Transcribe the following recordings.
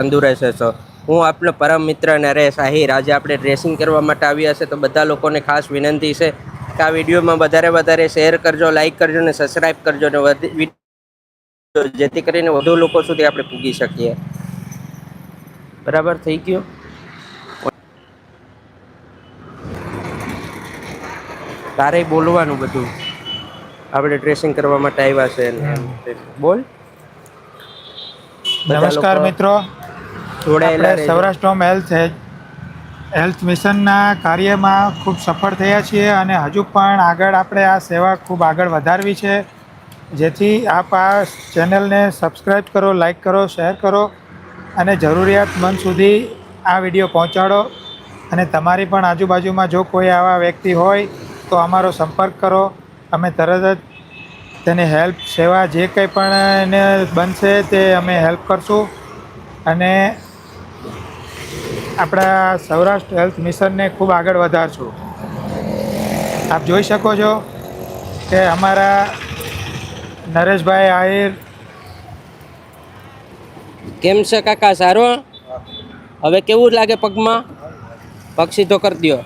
તંદુરસ્ત હશો હું આપનો પરમ મિત્ર નરેશ આહિર. આજે આપણે ડ્રેસિંગ કરવા માટે આવ્યા છે તો બધા લોકોને ખાસ વિનંતી છે કે આ વિડીયોમાં વધારે વધારે શેર કરજો લાઇક કરજો અને સબસ્ક્રાઈબ કરજો અને જેથી કરીને વધુ લોકો સુધી આપણે પૂગી શકીએ. બરાબર થઈ ગયું? તારે બોલવાનું બધું. આપણે ડ્રેસિંગ કરવા માટે આવ્યા છે. બોલ. નમસ્કાર મિત્રો. જોડાયેલા. સૌરાષ્ટ્ર હેલ્થ હેલ્થ મિશનના કાર્યમાં ખૂબ સફળ થયા છીએ અને હજુ પણ આગળ આપણે આ સેવા ખૂબ આગળ વધારવી છે. જેથી આપ આ ચેનલને સબસ્ક્રાઈબ કરો લાઈક કરો શેર કરો અને જરૂરિયાતમંદ સુધી આ વીડિયો પહોંચાડો. અને તમારી પણ આજુબાજુમાં જો કોઈ આવા વ્યક્તિ હોય તો અમારો સંપર્ક કરો. અમે તરત જ તેની હેલ્પ સેવા જે કંઈ પણ એને બનશે તે અમે હેલ્પ કરશું. અને આપણા સૌરાષ્ટ્ર હેલ્થ મિશનને ખૂબ આગળ વધારશું. આપ જોઈ શકો છો કે અમારા નરેશભાઈ આહિર કેમ છે કાકા? સારો હવે કેવું લાગે પગમાં? પગ સીધો કરી દો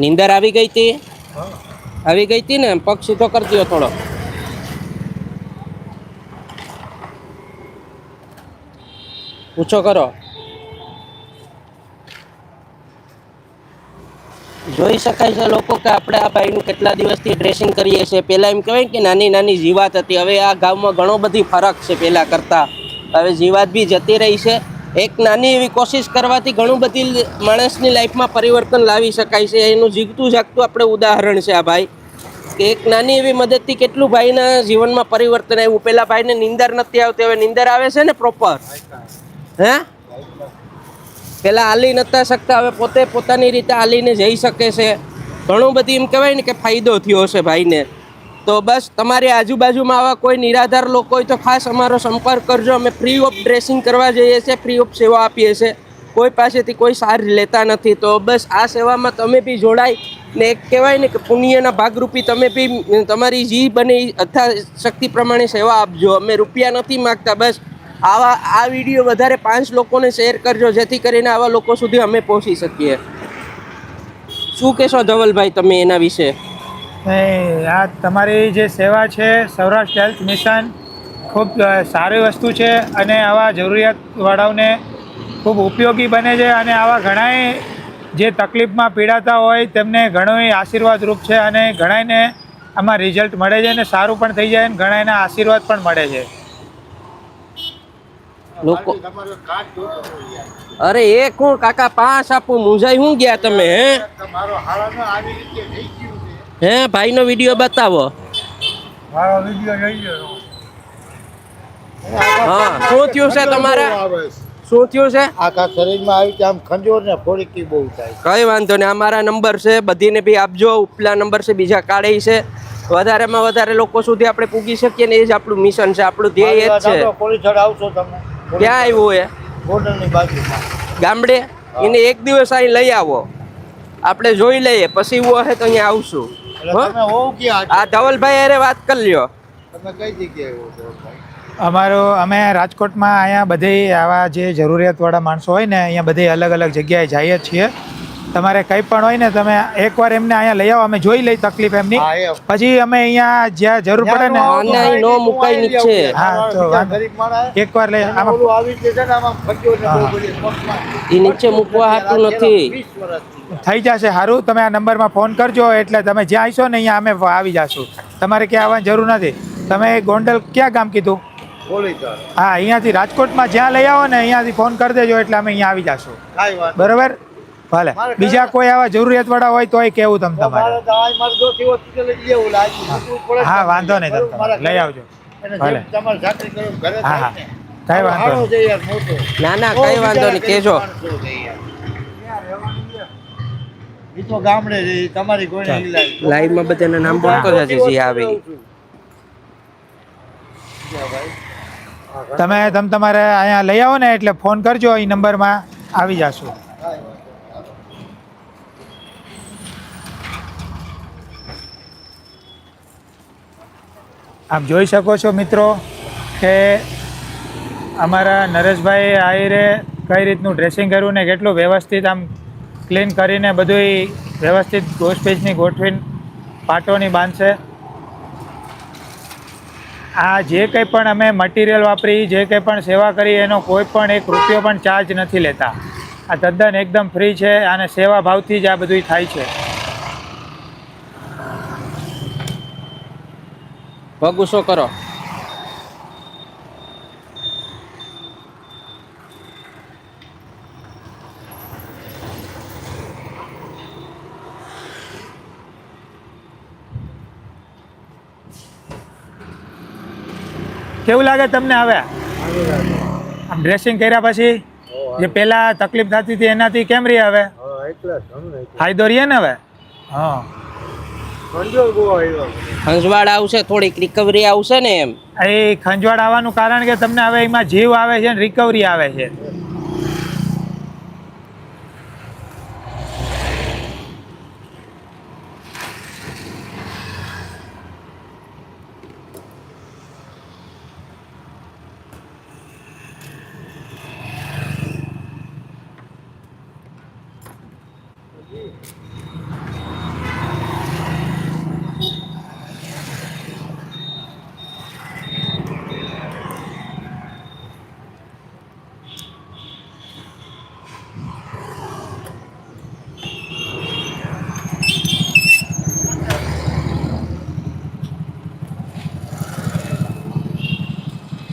નીંદર આવી ગઈ હતી આવી ગઈ હતી ને? પગ સીધો કરી દ્યો થોડો. પૂછો કરો. જોઈ શકાય છે લોકો કે આપણે આ ભાઈનું કેટલા દિવસથી ડ્રેસિંગ કરીએ છીએ. પહેલાં એમ કહેવાય કે નાની નાની જીવાત હતી. હવે આ ગામમાં ઘણો બધી ફરક છે પહેલાં કરતાં. હવે જીવાત બી જતી રહી છે. એક નાની એવી કોશિશ કરવાથી ઘણું બધી માણસની લાઈફમાં પરિવર્તન લાવી શકાય છે. એનું જીગતું જાગતું આપણે ઉદાહરણ છે આ ભાઈ. કે એક નાની એવી મદદથી કેટલું ભાઈના જીવનમાં પરિવર્તન આવ્યું. પહેલાં ભાઈને નિંદર નથી આવતી. હવે નિંદર આવે છે ને પ્રોપર હે? પેલા હાલી નતા શકતા, હવે પોતે પોતાની રીતે હાલીને જઈ શકે છે. ઘણું બધી એમ કહેવાય ને કે ફાયદો થયો છે ભાઈને. તો બસ, તમારી આજુબાજુમાં આવા કોઈ નિરાધાર લોકો હોય તો ખાસ અમારો સંપર્ક કરજો. અમે ફ્રી ઓફ ડ્રેસિંગ કરવા જઈએ છીએ ફ્રી ઓફ સેવા આપીએ છીએ. કોઈ પાસેથી કોઈ સાર લેતા નથી. તો બસ, આ સેવામાં તમે બી જોડાય ને એક કહેવાય ને કે પુણ્યના ભાગરૂપી તમે બી, તમારી જી બને અથા શક્તિ પ્રમાણે સેવા આપજો. અમે રૂપિયા નથી માગતા, બસ. આવા આ વીડિયો વધારે પાંચ લોકોને શેર કરજો, જેથી કરીને આવા લોકો સુધી અમે પહોંચી શકીએ. શું કહેશો ધવલભાઈ તમે એના વિશે? આ તમારી જે સેવા છે, સૌરાષ્ટ્ર હેલ્થ મિશન, ખૂબ સારી વસ્તુ છે અને આવા જરૂરિયાતવાળાઓને ખૂબ ઉપયોગી બને છે અને આવા ઘણાય જે તકલીફમાં પીડાતા હોય તેમને ઘણો આશીર્વાદરૂપ છે અને ઘણાયને આમાં રિઝલ્ટ મળે છે અને સારું પણ થઈ જાય અને ઘણાયના આશીર્વાદ પણ મળે છે. લોકો અરે એ હું કાકા પાંચ આપું મુંજાઈ હું ગયા તમે હે? હે ભાઈનો વીડિયો બતાવો. હા શું થયું છે તમારે? શું થયું છે? આખા શરીરમાં આવી કે આમ ખંજોર ને ફોડીકી બહુ થાય કઈ વાંધો નહીં અમારા નંબર છે બધીને બી આપજો ઉપલા નંબર છે બીજા કાઢે છે. વધારેમાં વધારે લોકો સુધી આપણે પૂગી શકીએ ને એ જ આપણું મિશન છે આપણું ધ્યેય એ જ છે. પોલીસ આવશો તમે. ક્યાં આવ્યું એ? બાજુમાં. ગામડે? એને એક દિવસ અહીં લઈ આવો. આપણે જોઈ લઈએ પછી એવું હશે તો અહીંયા આવશું. હો? આ ધવલભાઈ અરે વાત કરી લ્યો. તમે કઈ જગ્યાએ હો છો ભાઈ અમારો અમે રાજકોટમાં અહીંયા બધે આવા જે જરૂરિયાતવાળા માણસો હોય ને અહીંયા બધે અલગ અલગ જગ્યાએ જઈએ જ છીએ. તમારે કંઈ પણ હોય ને તમે એકવાર એમને અહીંયા લઈ આવો અમે જોઈ લઈ તકલીફ એમની. પછી અમે અહીંયા જ્યાં જરૂર પડે ને હા, તો. એકવાર લઈ આમાં આમાં આવી છે ને. એ નીચે મૂકવા નથી થઈ જશે સારું તમે આ નંબરમાં ફોન કરજો એટલે તમે જ્યાં આવીશો ને અહીંયા અમે આવી જશું. તમારે ક્યાં આવવાની જરૂર નથી. તમે ગોંડલ ક્યાં ગામ કીધું? હા અહીંયાથી રાજકોટમાં જ્યાં લઈ આવો ને અહીંયાથી ફોન કરી દેજો એટલે અમે અહીંયા આવી જાશું. બરોબર? ભલે. બીજા કોઈ આવા જરૂરિયાતવાળા હોય તોય કેવું તમ તમારે? હા વાંધો નહીં તમે લઈ આવજો. ભલે. હા, હા. કઈ વાંધો. ના ના કઈ વાંધો નહીં કેજો. ગરીબ માણસો છે યાર. ઈ તો ગામડે તમારી કોઈને લાઈવમાં બધાના નામ બોલતો જશે જે આવે ઈ. તમે તમ તમારે અહીંયા લઈ આવો ને એટલે ફોન કરજો એ નંબરમાં આવી જાશું. આપ જોઈ શકો છો મિત્રો કે અમારા નરેશભાઈ આહિરે કઈ રીતનું ડ્રેસિંગ કર્યું ને કેટલું વ્યવસ્થિત આમ ક્લીન કરીને બધુંય વ્યવસ્થિત ગોસ્પેજની ગોઠવીને પાટોની બાંધશે. આ જે કંઈ પણ અમે મટીરિયલ વાપરી, જે કંઈ પણ સેવા કરી, એનો કોઈ પણ એક રૂપિયો પણ ચાર્જ નથી લેતા. આ તદ્દન એકદમ ફ્રી છે અને સેવા ભાવથી જ આ બધું થાય છે. ઊંચો કરો. કેવું લાગે તમને હવે? આમ ડ્રેસિંગ કર્યા પછી? જે પહેલા તકલીફ થતી હતી એનાથી કેમ રહી હવે? ફાયદો રહીએ ને હવે? હા. ખંજવાળ આવશે થોડીક રિકવરી આવશે ને એમ. એ ખંજવાળ આવવાનું કારણ કે તમને હવે એમાં જીવ આવે છે ને રિકવરી આવે છે.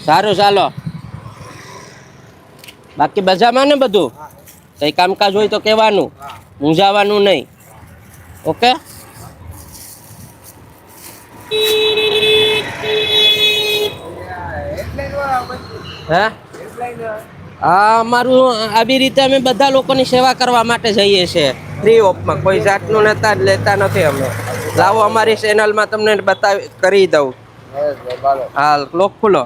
સારું ચાલો. બાકી બજામાં ને બધું? કઈ કામકાજ હોય તો કહેવાનું. મૂંઝાવાનું નહીં. ઓકે? હે? અમારું આવી રીતે અમે બધા લોકોની સેવા કરવા માટે જઈએ છીએ. ફ્રી ઓફમાં કોઈ જાતનું નતા લેતા નથી અમે. લાવો અમારી ચેનલમાં તમને બતાવી કરી દઉં. હાલ. લોક ખુલ્લો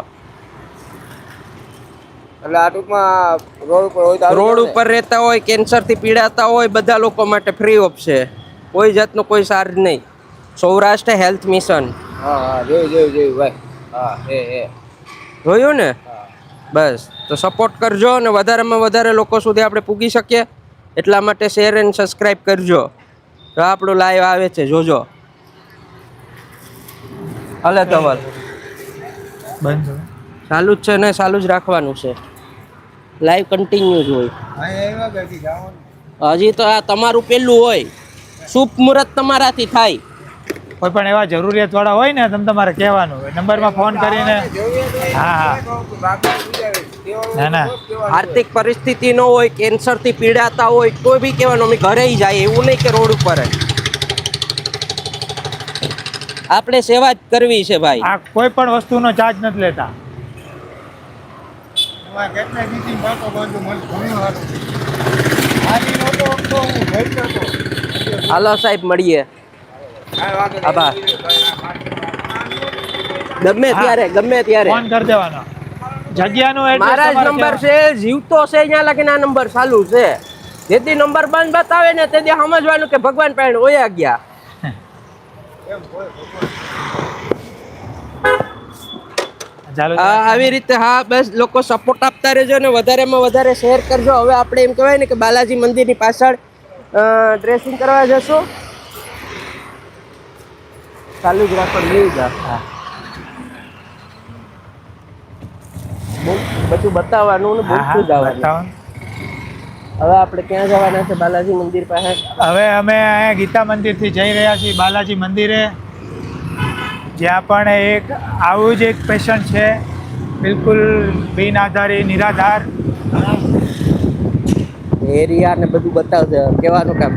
એટલે આ ટૂંકમાં રોડ ઉપર હોય તો રોડ ઉપર રહેતા હોય કેન્સરથી પીડાતા હોય બધા લોકો માટે ફ્રી ઓફ છે. કોઈ જાતનો કોઈ ચાર્જ નહીં. સૌરાષ્ટ્ર હેલ્થ મિશન હા હા જોયું જોયું જોયું ભાઈ. હા એ એ જોયું ને? બસ. તો સપોર્ટ કરજો અને વધારેમાં વધારે લોકો સુધી આપણે પૂગી શકીએ. એટલા માટે શેર એન્ડ સબસ્ક્રાઈબ કરજો. તો આપણું લાઈવ આવે છે જોજો. હલે તમારે બંધ ચાલુ જ છે ને? ચાલુ જ રાખવાનું છે. લાઈવ કન્ટિન્યુ જ હોય. હજી તો આ તમારું પેલું હોય. શુભ મુહૂર્ત તમારાથી થાય. કોઈ પણ એવા જરૂરિયાત વાળા હોય ને તમે તમારે કહેવાનું હોય. નંબરમાં ફોન કરીને હા હા. ના ના. આર્થિક પરિસ્થિતિ ન હોય કેન્સરથી પીડાતા હોય કોઈ બી કહેવાનું અમે ઘરે જાય એવું નહીં કે રોડ ઉપર આપણે સેવા જ કરવી છે ભાઈ. આ કોઈ પણ વસ્તુનો ચાર્જ નથી લેતા. એમાં મને ઘણું સારું. નહોતો હું ઘર નહોતો. હાલો સાહેબ મળીએ. આભાર. ગમે ત્યારે ગમે ત્યારે ફોન કરી દેવાનો જગ્યાનો મારા જ નંબર. છે જીવતો છે અહીંયા લગીને આ નંબર ચાલુ છે જેથી નંબર બંધ બતાવે ને તેથી સમજવાનું કે ભગવાન પાણી ઓયા ગયા આ આવી રીતે હા બસ લોકો સપોર્ટ આપતા રહેજો ને વધારેમાં વધારે શેર કરજો. હવે આપણે એમ કહેવાય ને કે બાલાજી મંદિરની પાછળ ડ્રેસિંગ કરવા જશું. ચાલુ જ રાખો લઈ જા હા. બહુ- બધું બતાવવાનું ને બોલતું જવાનું. હવે આપણે ક્યાં જવાના છે બાલાજી મંદિર પાસે? હવે અમે અહીંયા ગીતા મંદિરથી જઈ રહ્યા છીએ બાલાજી મંદિરે. જ્યાં પણ એક, આવું જ એક પેશન્ટ છે. બિલકુલ બિન આધારી નિરાધાર. એરિયા ને બધું બતાવશે કહેવાનું કે